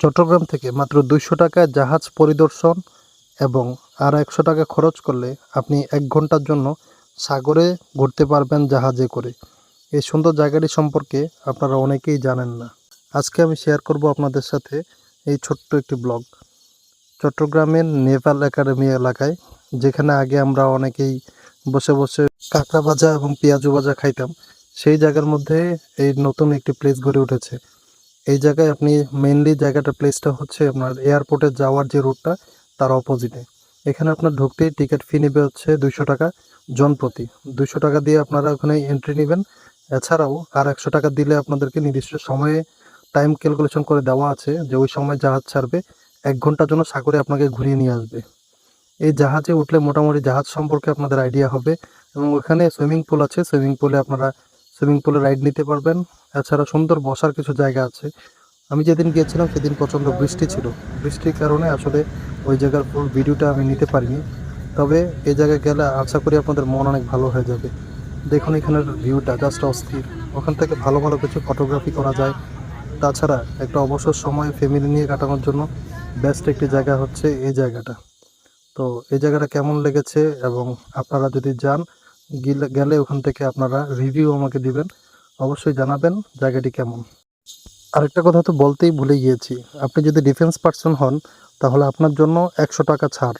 চট্টগ্রাম থেকে মাত্র দুইশো টাকায় জাহাজ পরিদর্শন এবং আর একশো টাকা খরচ করলে আপনি এক ঘণ্টার জন্য সাগরে ঘুরতে পারবেন জাহাজে করে। এই সুন্দর জায়গাটি সম্পর্কে আপনারা অনেকেই জানেন না। আজকে আমি শেয়ার করব আপনাদের সাথে এই ছোট্ট একটি ব্লগ চট্টগ্রামের নেভাল একাডেমি এলাকায়, যেখানে আগে আমরা অনেকেই বসে বসে কাঁকড়া ভাজা এবং পেঁয়াজু ভাজা খাইতাম, সেই জায়গার মধ্যে এই নতুন একটি প্লেস গড়ে উঠেছে। এই জায়গায় আপনি মেনলি জায়গাটা প্লেসটা হচ্ছে আপনার এয়ারপোর্টে যাওয়ার যে রুটটা তার অপোজিটে এখানে আপনার ঢুকতেই টিকিট ফি নেবে হচ্ছে দুইশো টাকা জন প্রতি দুইশো টাকা দিয়ে আপনারা ওখানে এন্ট্রি নেবেন। এছাড়াও আর একশো টাকা দিলে আপনাদেরকে নির্দিষ্ট সময়ে টাইম ক্যালকুলেশন করে দেওয়া আছে যে ওই সময় জাহাজ ছাড়বে, এক ঘণ্টার জন্য সাগরে আপনাকে ঘুরিয়ে নিয়ে আসবে। এই জাহাজে উঠলে মোটামুটি জাহাজ সম্পর্কে আপনাদের আইডিয়া হবে এবং ওখানে সুইমিং পুল আছে সুইমিং পুলে আপনারা সুইমিং পুলে রাইড নিতে পারবেন। এছাড়া সুন্দর বসার কিছু জায়গা আছে। আমি যেদিন গিয়েছিলাম সেদিন প্রচণ্ড বৃষ্টি ছিল। বৃষ্টির কারণে আসলে ওই জায়গার ফুল ভিডিওটা আমি নিতে পারিনি। তবে এই জায়গায় গেলে আশা করি আপনাদের মন অনেক ভালো হয়ে যাবে। দেখুন এখানের ভিউটা জাস্ট অস্থির। ওখান থেকে ভালো ভালো কিছু ফটোগ্রাফি করা যায়। তাছাড়া একটা অবসর সময় ফ্যামিলি নিয়ে কাটানোর জন্য বেস্ট একটি জায়গা হচ্ছে এই জায়গাটা। তো এই জায়গাটা কেমন লেগেছে এবং আপনারা যদি যান গেলে ওখান থেকে আপনারা রিভিউ আমাকে দিবেন। অবশ্যই জানাবেন জায়গাটি কেমন। আরেকটা কথা তো বলতেই ভুলে গিয়েছি। আপনি যদি ডিফেন্স পার্সন হন, তাহলে আপনার জন্য একশো টাকা ছাড়।